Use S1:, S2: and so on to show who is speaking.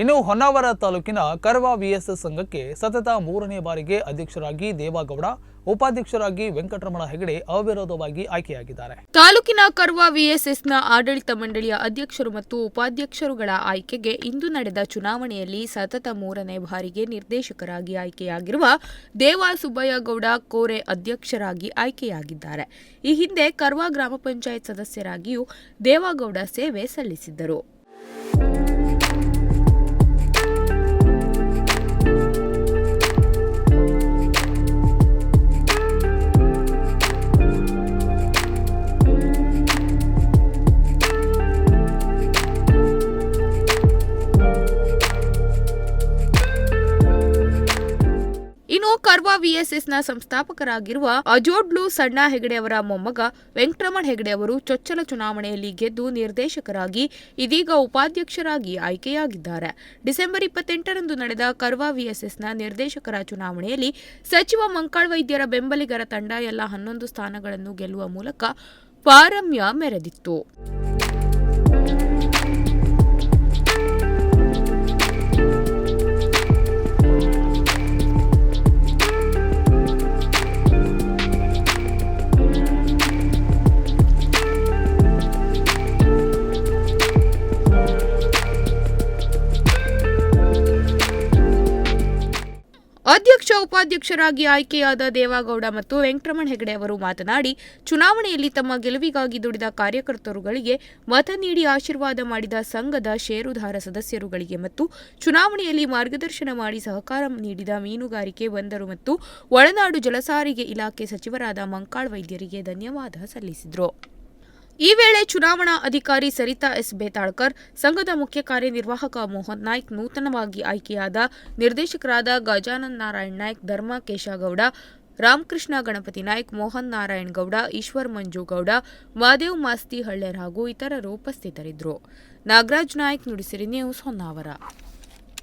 S1: ಇನ್ನು ಹೊನ್ನಾವರ ತಾಲೂಕಿನ curve VSS ಸಂಘಕ್ಕೆ ಸತತ ಮೂರನೇ ಬಾರಿಗೆ ಅಧ್ಯಕ್ಷರಾಗಿ ದೇವಾಗೌಡ, ಉಪಾಧ್ಯಕ್ಷರಾಗಿ ವೆಂಕಟರಮಣ ಹೆಗಡೆ ಅವಿರೋಧವಾಗಿ ಆಯ್ಕೆಯಾಗಿದ್ದಾರೆ.
S2: ತಾಲೂಕಿನ ಕರ್ವ ವಿಎಸ್ಎಸ್ನ ಆಡಳಿತ ಮಂಡಳಿಯ ಅಧ್ಯಕ್ಷರು ಮತ್ತು ಉಪಾಧ್ಯಕ್ಷರುಗಳ ಆಯ್ಕೆಗೆ ಇಂದು ನಡೆದ ಚುನಾವಣೆಯಲ್ಲಿ ಸತತ ಮೂರನೇ ಬಾರಿಗೆ ನಿರ್ದೇಶಕರಾಗಿ ಆಯ್ಕೆಯಾಗಿರುವ ದೇವಾ ಸುಬ್ಬಯ್ಯಗೌಡ ಕೋರೆ ಅಧ್ಯಕ್ಷರಾಗಿ ಆಯ್ಕೆಯಾಗಿದ್ದಾರೆ. ಈ ಹಿಂದೆ ಕರ್ವ ಗ್ರಾಮ ಪಂಚಾಯತ್ ಸದಸ್ಯರಾಗಿಯೂ ದೇವಾಗೌಡ ಸೇವೆ ಸಲ್ಲಿಸಿದ್ದರು. ಇನ್ನು ಕರ್ವಾ ನ ಸಂಸ್ಥಾಪಕರಾಗಿರುವ ಅಜೋಡ್ಲು ಸಣ್ಣ ಹೆಗಡೆ ಅವರ ಮೊಮ್ಮಗ ವೆಂಕಟರಮಣ್ ಹೆಗಡೆ ಅವರು ಚೊಚ್ಚಲ ಚುನಾವಣೆಯಲ್ಲಿ ಗೆದ್ದು ನಿರ್ದೇಶಕರಾಗಿ ಇದೀಗ ಉಪಾಧ್ಯಕ್ಷರಾಗಿ ಆಯ್ಕೆಯಾಗಿದ್ದಾರೆ. ಡಿಸೆಂಬರ್ ಇಪ್ಪತ್ತೆಂಟರಂದು ನಡೆದ ಕರ್ವಾ ನ ನಿರ್ದೇಶಕರ ಚುನಾವಣೆಯಲ್ಲಿ ಸಚಿವ ಮಂಕಾಳ್ ವೈದ್ಯರ ಬೆಂಬಲಿಗರ ತಂಡ ಎಲ್ಲ ಹನ್ನೊಂದು ಸ್ಥಾನಗಳನ್ನು ಗೆಲ್ಲುವ ಮೂಲಕ ಪಾರಮ್ಯ ಮೆರೆದಿತ್ತು. ಅಧ್ಯಕ್ಷ, ಉಪಾಧ್ಯಕ್ಷರಾಗಿ ಆಯ್ಕೆಯಾದ ದೇವಾಗೌಡ ಮತ್ತು ವೆಂಕಟರಮಣ ಹೆಗಡೆ ಅವರು ಮಾತನಾಡಿ, ಚುನಾವಣೆಯಲ್ಲಿ ತಮ್ಮ ಗೆಲುವಿಗಾಗಿ ದುಡಿದ ಕಾರ್ಯಕರ್ತರುಗಳಿಗೆ ಮತ ನೀಡಿ ಆಶೀರ್ವಾದ ಮಾಡಿದ ಸಂಘದ ಷೇರುದಾರ ಸದಸ್ಯರುಗಳಿಗೆ ಮತ್ತು ಚುನಾವಣೆಯಲ್ಲಿ ಮಾರ್ಗದರ್ಶನ ಮಾಡಿ ಸಹಕಾರ ನೀಡಿದ ಮೀನುಗಾರಿಕೆ ಬಂದರು ಮತ್ತು ಒಳನಾಡು ಜಲಸಾರಿಗೆ ಇಲಾಖೆ ಸಚಿವರಾದ ಮಂಕಾಳ್ ವೈದ್ಯರಿಗೆ ಧನ್ಯವಾದ ಸಲ್ಲಿಸಿದರು. ಈ ವೇಳೆ ಚುನಾವಣಾ ಅಧಿಕಾರಿ ಸರಿತಾ ಎಸ್. ಬೇತಾಳ್ಕರ್, ಸಂಘದ ಮುಖ್ಯ ಕಾರ್ಯನಿರ್ವಾಹಕ ಮೋಹನ್ ನಾಯ್ಕ್, ನೂತನವಾಗಿ ಆಯ್ಕೆಯಾದ ನಿರ್ದೇಶಕರಾದ ಗಜಾನಂದ ನಾರಾಯಣ್ ನಾಯ್ಕ್, ಧರ್ಮ ಕೇಶಗೌಡ, ರಾಮಕೃಷ್ಣ ಗಣಪತಿ ನಾಯ್ಕ್, ಮೋಹನ್ ನಾರಾಯಣ್ ಗೌಡ, ಈಶ್ವರ್ ಮಂಜುಗೌಡ ಮಾದೇವ್ ಮಾಸ್ತಿ ಹಳ್ಳೆರ್ ಹಾಗೂ ಇತರರು ಉಪಸ್ಥಿತರಿದ್ದರು. ನಾಗರಾಜ್ ನಾಯ್ಕ್ ನುಡಿಸಿರಿ ನ್ಯೂಸ್ ಹೊನ್ನಾವರ.